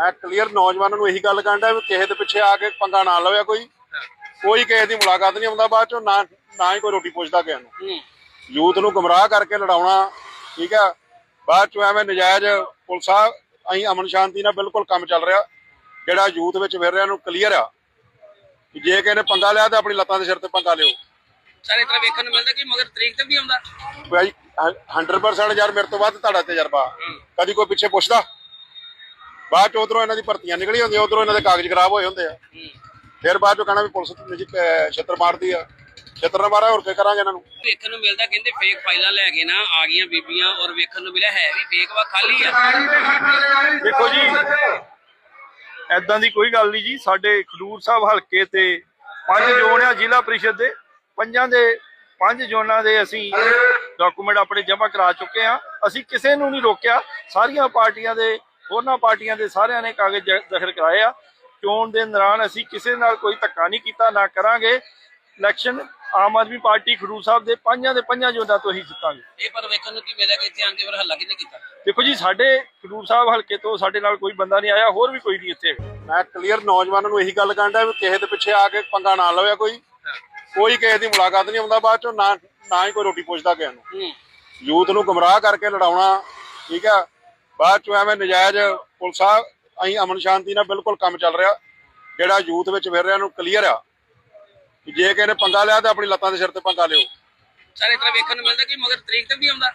ਮੈਂ ਕਲੀਅਰ ਨੌਜਵਾਨਾਂ ਨੂੰ ਇਹੀ ਗੱਲ ਕਹਿੰਦਾ ਵੀ ਕਿਸੇ ਦੇ ਪਿੱਛੇ ਆ ਕੇ ਪੰਗਾ ਨਾ ਲਵੇ ਕੋਈ। ਕੋਈ ਕਿਸੇ ਦੀ ਮੁਲਾਕਾਤ ਨਹੀਂ ਆਉਂਦਾ ਬਾਅਦ ਚੋਂ ਨਾ ਨਾ ਹੀ ਕੋਈ ਰੋਟੀ ਪੁੱਛਦਾ ਕਿਸੇ ਨੂੰ। ਯੂਥ ਨੂੰ ਗਮਰਾਹ ਕਰਕੇ ਲੜਾਉਣਾ ਠੀਕ ਆ? ਬਾਅਦ ਚੋਂ ਐਵੇਂ ਨਜਾਇਜ਼ ਪੁਲਸਾ ਅਸੀਂ ਅਮਨ ਸ਼ਾਂਤੀ ਨਾਲ ਬਿਲਕੁਲ ਕੰਮ ਚੱਲ ਰਿਹਾ। ਜਿਹੜਾ ਯੂਥ ਵਿੱਚ ਫਿਰ ਰਿਹਾ ਨੂੰ ਕਲੀਅਰ ਆ ਕਿ ਜੇ ਕਿਸੇ ਨੇ ਪੰਗਾ ਲਿਆ ਤਾਂ ਆਪਣੀ ਲੱਤਾਂ ਦੇ ਸਿਰ ਤੇ ਪੰਗਾ ਲਿਓ। ਸਾਰੇ ਤਰ੍ਹਾਂ ਵੇਖਣ ਨੂੰ ਮਿਲਦਾ ਕਿ ਮਗਰ ਤਰੀਕ ਤੇ ਵੀ ਆਉਂਦਾ? ਭਾਈ 100% ਯਾਰ ਮੇਰੇ ਤੋਂ ਵੱਧ ਤੁਹਾਡਾ ਤਜਰਬਾ। ਕਦੀ ਕੋਈ ਪਿੱਛੇ ਪੁੱਛਦਾ? ਬਾਅਦ ਚ ਉਧਰੋਂ ਇਹਨਾਂ ਦੀ ਭਰਤੀਆਂ ਨਿਕਲੀ ਹੁੰਦੀਆਂ ਉਧਰੋਂ ਇਹਨਾਂ ਦੇ ਕਾਗਜ਼ ਖਰਾਬ ਹੋਏ ਹੁੰਦੇ ਆ। ਹੂੰ। ਫਿਰ ਬਾਅਦ ਚੋਂ ਕਹਿਣਾ ਵੀ ਪੁਲਿਸ ਨਿੱਜੀ ਛੱਤਰ ਮਾਰਦੀ ਆ। ਛੱਤਰ ਨਾ ਮਾਰਾ ਹੋਰ ਕੀ ਕਰਾਂਗੇ ਇਹਨਾਂ ਨੂੰ? ਵੇਖਣ ਨੂੰ ਮਿਲਦਾ ਕਹਿੰਦੇ ਫੇਕ ਫਾਈਲਾਂ ਲੈ ਕੇ ਨਾ ਆ ਗਈਆਂ ਬੀਬੀਆਂ ਔਰ ਵੇਖਣ ਨੂੰ ਮਿਲਿਆ ਹੈ ਵੀ ਫੇਕ ਵਾ ਖਾਲੀ ਆ। ਦੇਖੋ ਜੀ ਐਦਾਂ ਦੀ ਕੋਈ ਗੱਲ ਨਹੀਂ ਜੀ ਸਾਡੇ ਖਡੂਰ ਸਾਹਿਬ ਹਲਕੇ ਤੇ ਪੰਜ ਜ਼ੋਨ ਆ ਜ਼ਿਲ੍ਹਾ ਪ੍ਰੀਸ਼ਦ ਦੇ। ਪੰਜਾਂ ਦੇ ਪੰਜ ਜ਼ੋਨਾਂ ਦੇ ਅਸੀਂ ਡਾਕੂਮੈਂਟ ਆਪਣੇ ਜਮ੍ਹਾਂ ਕਰਾ ਚੁੱਕੇ ਆ। ਅਸੀਂ ਕਿਸੇ ਨੂੰ ਨਹੀਂ ਰੋਕਿਆ ਸਾਰੀਆਂ ਪਾਰਟੀਆਂ ਦੇ ਹੋਰਨਾਂ ਪਾਰਟੀਆਂ ਦੇ ਸਾਰਿਆਂ ਨੇ ਕਾਗਜ਼ ਦਾਖਲ ਕਰਾਏ ਆ। ਚੋਣ ਦੇ ਦੌਰਾਨ ਅਸੀਂ ਕਿਸੇ ਨਾਲ ਕੋਈ ਧੱਕਾ ਨਹੀਂ ਕੀਤਾ ਨਾ ਕਰਾਂਗੇ। ਇਲੈਕਸ਼ਨ ਆਮ ਆਦਮੀ ਪਾਰਟੀ ਖਡੂਰ ਸਾਹਿਬ ਦੇ ਪੰਜਾਂ ਦੇ ਪੰਜਾਂ ਜ਼ੋਨਾਂ ਤੋਂ ਹੀ ਜਿੱਤਾਂਗੇ। ਇਹ ਪਰ ਵੇਖਣ ਨੂੰ ਕੀ ਮਿਲਿਆ ਕਿ ਇੱਥੇ ਆਣ ਕੇ ਹੱਲਾ ਕਿਹਨੇ ਕੀਤਾ? ਦੇਖੋ ਜੀ ਸਾਡੇ ਖਡੂਰ ਸਾਹਿਬ ਹਲਕੇ ਤੋਂ ਸਾਡੇ ਨਾਲ ਕੋਈ ਬੰਦਾ ਨਹੀਂ ਆਇਆ ਹੋਰ ਵੀ ਕੋਈ ਨਹੀਂ ਇੱਥੇ ਮੈਂ ਕਲੀਅਰ ਨੌਜਵਾਨਾਂ ਨੂੰ ਇਹੀ ਗੱਲ ਕਹਿੰਦਾ ਵੀ ਕਿਸੇ ਦੇ ਪਿੱਛੇ ਆ ਕੇ ਪੰਗਾ ਨਾ ਲਵੇ ਕੋਈ। ਕੋਈ ਕਿਸੇ ਦੀ ਮੁਲਾਕਾਤ ਨਹੀਂ ਆਉਂਦਾ ਬਾਅਦ ਚੋਂ ਨਾ ਨਾ ਹੀ ਕੋਈ ਰੋਟੀ ਪੁੱਛਦਾ ਕਿਸੇ ਨੂੰ। ਯੂਥ ਨੂੰ ਗਮਰਾਹ ਕਰਕੇ ਲੜਾਉਣਾ ਠੀਕ ਆ? ਬਾਅਦ ਚੋਂ ਐਵੇਂ ਨਜਾਇਜ਼ ਪੁਲਸਾ ਅਸੀਂ ਅਮਨ ਸ਼ਾਂਤੀ ਨਾਲ ਬਿਲਕੁਲ ਕੰਮ ਚੱਲ ਰਿਹਾ। ਜਿਹੜਾ ਯੂਥ ਵਿੱਚ ਫਿਰ ਰਿਹਾ ਨੂੰ ਕਲੀਅਰ ਆ ਕਿ ਜੇ ਕਿਸੇ ਨੇ ਪੰਗਾ ਲਿਆ ਤਾਂ ਆਪਣੀ ਲੱਤਾਂ ਦੇ ਸਿਰ ਤੇ ਪੰਗਾ ਲਿਓ। ਸਾਰੇ ਤਰ੍ਹਾਂ ਵੇਖਣ ਨੂੰ ਮਿਲਦਾ ਕਿ ਮਗਰ ਤਰੀਕ ਤੇ ਵੀ ਆਉਂਦਾ?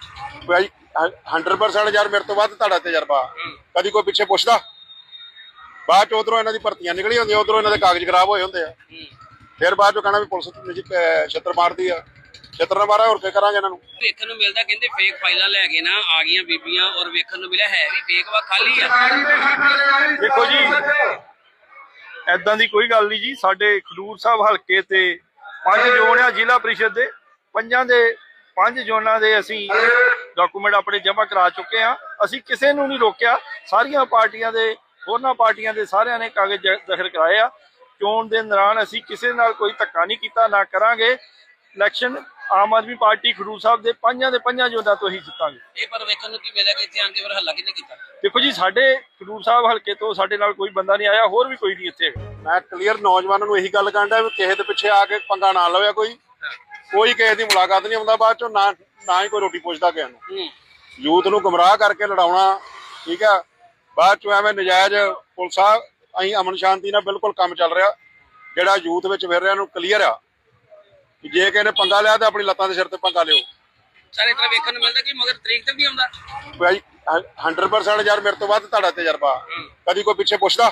ਭਾਈ 100% ਯਾਰ ਮੇਰੇ ਤੋਂ ਵੱਧ ਤੁਹਾਡਾ ਤਜਰਬਾ। ਕਦੀ ਕੋਈ ਪਿੱਛੇ ਪੁੱਛਦਾ? ਬਾਅਦ ਚ ਉਧਰੋਂ ਇਹਨਾਂ ਦੀ ਭਰਤੀਆਂ ਨਿਕਲੀ ਹੁੰਦੀਆਂ ਉਧਰੋਂ ਇਹਨਾਂ ਦੇ ਕਾਗਜ਼ ਖਰਾਬ ਹੋਏ ਹੁੰਦੇ ਆ। ਫਿਰ ਬਾਅਦ ਚੋਂ ਕਹਿਣਾ ਵੀ ਪੁਲਿਸ ਛੱਤਰ ਮਾਰਦੀ ਆ। ਛੱਤਰ ਮਾਰਾ ਹੋਰ ਕੀ ਕਰਾਂਗੇ ਇਹਨਾਂ ਨੂੰ? ਵੇਖਣ ਨੂੰ ਮਿਲਦਾ ਕਹਿੰਦੇ ਫੇਕ ਫਾਈਲਾਂ ਲੈ ਕੇ ਨਾ ਆ ਗਈਆਂ ਬੀਬੀਆਂ ਔਰ ਵੇਖਣ ਨੂੰ ਮਿਲਿਆ ਹੈ ਵੀ ਫੇਕ ਵਾ ਖਾਲੀ ਆ। ਦੇਖੋ ਜੀ ਐਦਾਂ ਦੀ ਕੋਈ ਗੱਲ ਨਹੀਂ ਜੀ। ਸਾਡੇ ਖਡੂਰ ਸਾਹਿਬ ਹਲਕੇ ਤੇ ਪੰਜ ਜ਼ੋਨ ਆ ਜ਼ਿਲ੍ਹਾ ਪ੍ਰੀਸ਼ਦ ਦੇ। ਪੰਜਾਂ ਦੇ ਪੰਜ ਜ਼ੋਨਾਂ ਦੇ ਅਸੀਂ ਡਾਕੂਮੈਂਟ ਆਪਣੇ ਜਮ੍ਹਾਂ ਕਰਾ ਚੁੱਕੇ ਆ ਅਸੀਂ ਕਿਸੇ ਨੂੰ ਨਹੀਂ ਰੋਕਿਆ। ਸਾਰੀਆਂ ਪਾਰਟੀਆਂ ਦੇ ਹੋਰਨਾਂ ਪਾਰਟੀਆਂ ਦੇ ਸਾਰਿਆਂ ਨੇ ਕਾਗਜ਼ ਦਾਖਲ ਕਰਾਏ ਆ। ਚੋਣ ਦੇ ਦੌਰਾਨ ਅਸੀਂ ਕਿਸੇ ਨਾਲ ਕੋਈ ਧੱਕਾ ਨਹੀਂ ਕੀਤਾ ਨਾ ਕਰਾਂਗੇ। ਇਲੈਕਸ਼ਨ ਆਮ ਆਦਮੀ ਪਾਰਟੀ ਖਡੂਰ ਸਾਹਿਬ ਦੇ ਪੰਜਾਂ ਦੇ ਪੰਜਾਂ ਜ਼ੋਨਾਂ ਤੋਂ ਹੀ ਜਿੱਤਾਂਗੇ। ਇਹ ਪਰ ਵੇਖਣ ਨੂੰ ਕੀ ਮਿਲਿਆ ਕਿ ਇੱਥੇ ਆਣ ਕੇ ਫਿਰ ਹੱਲਾ ਕਿਹਨੇ ਕੀਤਾ? ਦੇਖੋ ਜੀ ਸਾਡੇ ਖਡੂਰ ਸਾਹਿਬ ਹਲਕੇ ਤੋਂ ਸਾਡੇ ਨਾਲ ਕੋਈ ਬੰਦਾ ਨਹੀਂ ਆਇਆ ਹੋਰ ਵੀ ਕੋਈ ਨਹੀਂ ਇੱਥੇ ਮੈਂ ਕਲੀਅਰ ਨੌਜਵਾਨਾਂ ਨੂੰ ਇਹੀ ਗੱਲ ਕਹਿੰਦਾ ਵੀ ਕਿਸੇ ਦੇ ਪਿੱਛੇ ਆ ਕੇ ਪੰਗਾ ਨਾ ਲਵੇ ਕੋਈ। ਕੋਈ ਕਿਸੇ ਦੀ ਮੁਲਾਕਾਤ ਨਹੀਂ ਆਉਂਦਾ ਬਾਅਦ ਚੋਂ ਨਾ ਨਾ ਹੀ ਕੋਈ ਰੋਟੀ ਪੁੱਛਦਾ ਕਿਸੇ ਨੂੰ। ਯੂਥ ਨੂੰ ਗਮਰਾਹ ਕਰਕੇ ਲੜਾਉਣਾ ਠੀਕ ਆ? ਬਾਅਦ ਚੋਂ ਐਵੇਂ ਨਜਾਇਜ਼ ਪੁਲਸਾ ਅਸੀਂ ਅਮਨ ਸ਼ਾਂਤੀ ਨਾਲ ਬਿਲਕੁਲ ਕੰਮ ਚੱਲ ਰਿਹਾ। ਜਿਹੜਾ ਯੂਥ ਵਿੱਚ ਫਿਰ ਰਿਹਾ ਨੂੰ ਕਲੀਅਰ ਆ। ਜੇ ਕਿਸੇ ਨੇ ਪੰਗਾ ਲਿਆ ਤਾਂ ਆਪਣੀ ਲੱਤਾਂ ਦੇ ਸਿਰ ਤੇ ਪੰਗਾ ਲਿਓ। ਸਾਰੇ ਤਰ੍ਹਾਂ ਵੇਖਣ ਨੂੰ ਮਿਲਦਾ ਕਿ ਮਗਰ ਤਰੀਕ ਤੇ ਵੀ ਆਉਂਦਾ? ਭਾਈ 100% ਯਾਰ ਮੇਰੇ ਤੋਂ ਵੱਧ ਤੁਹਾਡਾ ਤਜਰਬਾ। ਕਦੀ ਕੋਈ ਪਿੱਛੇ ਪੁੱਛਦਾ?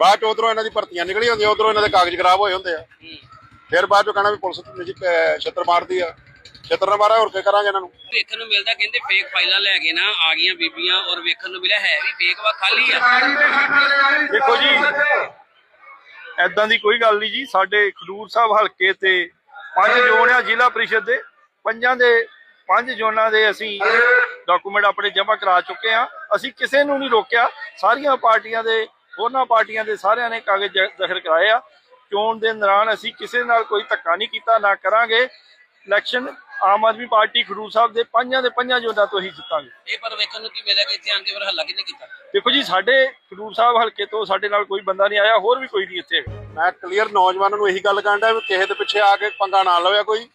ਬਾਅਦ ਚ ਉਧਰੋਂ ਇਹਨਾਂ ਦੀ ਭਰਤੀਆਂ ਨਿਕਲੀ ਹੁੰਦੀਆਂ ਉਧਰੋਂ ਇਹਨਾਂ ਦੇ ਕਾਗਜ਼ ਖਰਾਬ ਹੋਏ ਹੁੰਦੇ ਆ। ਫਿਰ ਬਾਅਦ ਚੋਂ ਕਹਿਣਾ ਵੀ ਪੁਲਿਸ ਨਿੱਜੀ ਛੱਤਰ ਮਾਰਦੀ ਆ। ਛੱਤਰ ਨਾ ਮਾਰਾ ਹੋਰ ਕੀ ਕਰਾਂਗੇ ਇਹਨਾਂ ਨੂੰ। ਵੇਖਣ ਨੂੰ ਮਿਲਦਾ ਕਹਿੰਦੇ ਫੇਕ ਫਾਈਲਾਂ ਲੈ ਕੇ ਨਾ ਆ ਗਈਆਂ ਬੀਬੀਆਂ ਔਰ ਵੇਖਣ ਨੂੰ ਮਿਲਿਆ ਹੈ ਵੀ ਫੇਕ ਵਾ ਖਾਲੀ ਆ। ਦੇਖੋ ਜੀ ਐਦਾਂ ਦੀ ਕੋਈ ਗੱਲ ਨਹੀਂ ਜੀ। ਸਾਡੇ ਖਡੂਰ ਸਾਹਿਬ ਹਲਕੇ ਤੇ ਪੰਜ ਜ਼ੋਨ ਆ ਜ਼ਿਲ੍ਹਾ ਪ੍ਰੀਸ਼ਦ ਦੇ। ਪੰਜਾਂ ਦੇ, ਪੰਜ ਜ਼ੋਨਾਂ ਦੇ ਅਸੀਂ ਡਾਕੂਮੈਂਟ ਆਪਣੇ ਜਮ੍ਹਾਂ ਕਰਾ ਚੁੱਕੇ ਆ ਅਸੀਂ ਕਿਸੇ ਨੂੰ ਨਹੀਂ ਰੋਕਿਆ। ਸਾਰੀਆਂ ਪਾਰਟੀਆਂ ਦੇ, ਹੋਰਨਾਂ ਪਾਰਟੀਆਂ ਦੇ ਸਾਰਿਆਂ ਨੇ ਕਾਗਜ਼ ਜ- ਦਾਖਲ ਕਰਾਏ ਆ। ਚੋਣ ਦੇ ਦੌਰਾਨ ਅਸੀਂ ਕਿਸੇ ਨਾਲ ਕੋਈ ਧੱਕਾ ਨਹੀਂ ਕੀਤਾ, ਨਾ ਕਰਾਂਗੇ। ਇਲੈਕਸ਼ਨ ਆਮ ਆਦਮੀ ਪਾਰਟੀ ਖਡੂਰ ਸਾਹਿਬ ਦੇ ਪੰਜਾਂ ਦੇ ਪੰਜਾਂ ਜ਼ੋਨਾਂ ਤੋਂ ਹੀ ਜਿੱਤਾਂਗੇ। ਇਹ ਪਰ ਵੇਖਣ ਨੂੰ ਕੀ ਮਿਲਿਆ ਕਿ ਇੱਥੇ ਆਣ ਕੇ ਫਿਰ ਹੱਲਾ ਕਿਹਨੇ ਕੀਤਾ? ਦੇਖੋ ਜੀ ਸਾਡੇ ਖਡੂਰ ਸਾਹਿਬ ਹਲਕੇ ਤੋਂ ਸਾਡੇ ਨਾਲ ਕੋਈ ਬੰਦਾ ਨਹੀਂ ਆਇਆ ਹੋਰ ਵੀ ਕੋਈ ਨਹੀਂ ਇੱਥੇ। ਮੈਂ ਕਲੀਅਰ ਨੌਜਵਾਨਾਂ ਨੂੰ ਇਹੀ ਗੱਲ ਕਹਿੰਦਾ ਵੀ ਕਿਸੇ ਦੇ ਪਿੱਛੇ ਆ ਕੇ ਪੰਗਾ ਨਾ ਲਵੇ ਕੋਈ।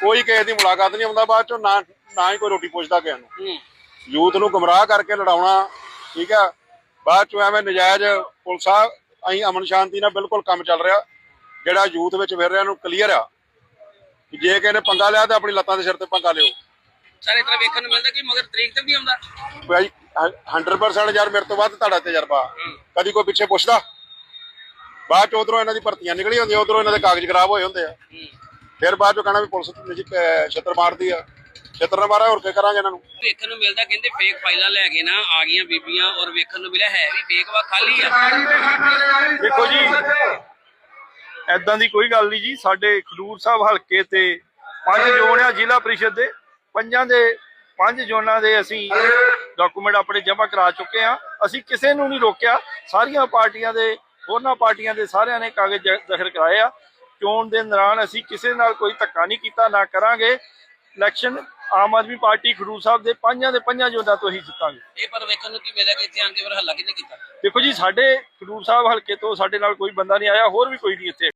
ਕੋਈ ਕਿਸੇ ਦੀ ਮੁਲਾਕਾਤ ਨਹੀਂ ਆਉਂਦਾ ਬਾਅਦ ਚੋਂ ਨਾ ਨਾ ਹੀ ਕੋਈ ਰੋਟੀ ਪੁੱਛਦਾ ਕਿਸੇ ਨੂੰ। ਯੂਥ ਨੂੰ ਗਮਰਾਹ ਕਰਕੇ ਲੜਾਉਣਾ ਠੀਕ ਆ? ਬਾਅਦ ਚੋਂ ਐਵੇਂ ਨਜਾਇਜ਼ ਪੁਲਸਾ ਅਸੀਂ ਅਮਨ ਸ਼ਾਂਤੀ ਨਾਲ ਬਿਲਕੁਲ ਕੰਮ ਚੱਲ ਰਿਹਾ। ਜਿਹੜਾ ਯੂਥ ਵਿੱਚ ਫਿਰ ਰਿਹਾ ਨੂੰ ਕਲੀਅਰ ਆ। ਜੇ ਕਿਸੇ ਨੇ ਪੰਗਾ ਲਿਆ ਤਾਂ ਆਪਣੀ ਲੱਤਾਂ ਦੇ ਸਿਰ ਤੇ ਪੰਗਾ ਲਿਓ। ਸਾਰੇ ਤਰ੍ਹਾਂ ਵੇਖਣ ਨੂੰ ਮਿਲਦਾ ਕਿ ਮਗਰ ਤਰੀਕ ਤੇ ਵੀ ਆਉਂਦਾ? ਭਾਈ 100% ਯਾਰ ਮੇਰੇ ਤੋਂ ਵੱਧ ਤੁਹਾਡਾ ਤਜਰਬਾ। ਕਦੀ ਕੋਈ ਪਿੱਛੇ ਪੁੱਛਦਾ? ਬਾਅਦ ਚ ਉਧਰੋਂ ਇਹਨਾਂ ਦੀ ਭਰਤੀਆਂ ਨਿਕਲੀ ਹੁੰਦੀਆਂ ਉਧਰੋਂ ਇਹਨਾਂ ਦੇ ਕਾਗਜ਼ ਖਰਾਬ ਹੋਏ ਹੁੰਦੇ ਆ। ਫਿਰ ਬਾਅਦ ਚੋਂ ਕਹਿਣਾ ਵੀ ਪੁਲਿਸ ਨਿੱਜੀ ਛੱਤਰ ਮਾਰਦੀ ਆ। ਛੱਤਰ ਨਾ ਮਾਰਾ ਹੋਰ ਕੀ ਕਰਾਂਗੇ ਇਹਨਾਂ ਨੂੰ। ਵੇਖਣ ਨੂੰ ਮਿਲਦਾ ਕਹਿੰਦੇ ਫੇਕ ਫਾਈਲਾਂ ਲੈ ਕੇ ਨਾ ਆ ਗਈਆਂ ਬੀਬੀਆਂ ਔਰ ਵੇਖਣ ਨੂੰ ਮਿਲਿਆ ਹੈ ਵੀ ਫੇਕ ਵਾ ਖਾਲੀ ਆ। ਦੇਖੋ ਜੀ ਐਦਾਂ ਦੀ ਕੋਈ ਗੱਲ ਨਹੀਂ ਜੀ। ਸਾਡੇ ਖਡੂਰ ਸਾਹਿਬ ਹਲਕੇ ਤੇ ਪੰਜ ਜ਼ੋਨ ਆ ਜ਼ਿਲ੍ਹਾ ਪ੍ਰੀਸ਼ਦ ਦੇ। ਪੰਜਾਂ ਦੇ ਪੰਜ ਜ਼ੋਨਾਂ ਦੇ ਅਸੀਂ ਡਾਕੂਮੈਂਟ ਆਪਣੇ ਜਮ੍ਹਾਂ ਕਰਾ ਚੁੱਕੇ ਆ। ਅਸੀਂ ਕਿਸੇ ਨੂੰ ਨਹੀਂ ਰੋਕਿਆ। ਸਾਰੀਆਂ ਪਾਰਟੀਆਂ ਦੇ ਹੋਰਨਾਂ ਪਾਰਟੀਆਂ ਦੇ ਸਾਰਿਆਂ ਨੇ ਕਾਗਜ਼ ਦਾਖਲ ਕਰਾਏ ਆ। ਚੋਣ ਦੇ ਦੌਰਾਨ ਅਸੀਂ ਕਿਸੇ ਨਾਲ ਕੋਈ ਧੱਕਾ ਨਹੀਂ ਕੀਤਾ ਨਾ ਕਰਾਂਗੇ। ਇਲੈਕਸ਼ਨ ਆਮ ਆਦਮੀ ਪਾਰਟੀ ਖਡੂਰ ਸਾਹਿਬ ਦੇ ਪੰਜਾਂ ਦੇ ਪੰਜਾਂ ਜੋਨਾਂ ਤੋਂ ਹੀ ਜਿੱਤਾਂਗੇ। ਇਹ ਪਰ ਵੇਖਣ ਨੂੰ ਕੀ ਮਿਲਿਆ ਕਿ ਇੱਥੇ ਆਣ ਕੇ ਫਿਰ ਹੱਲਾ ਕਿਹਨੇ ਕੀਤਾ? ਦੇਖੋ ਜੀ ਸਾਡੇ ਖਡੂਰ ਸਾਹਿਬ ਹਲਕੇ ਤੋਂ ਸਾਡੇ ਨਾਲ ਕੋਈ ਬੰਦਾ ਨਹੀਂ ਆਇਆ ਹੋਰ ਵੀ ਕੋਈ ਨਹੀਂ ਇੱਥੇ।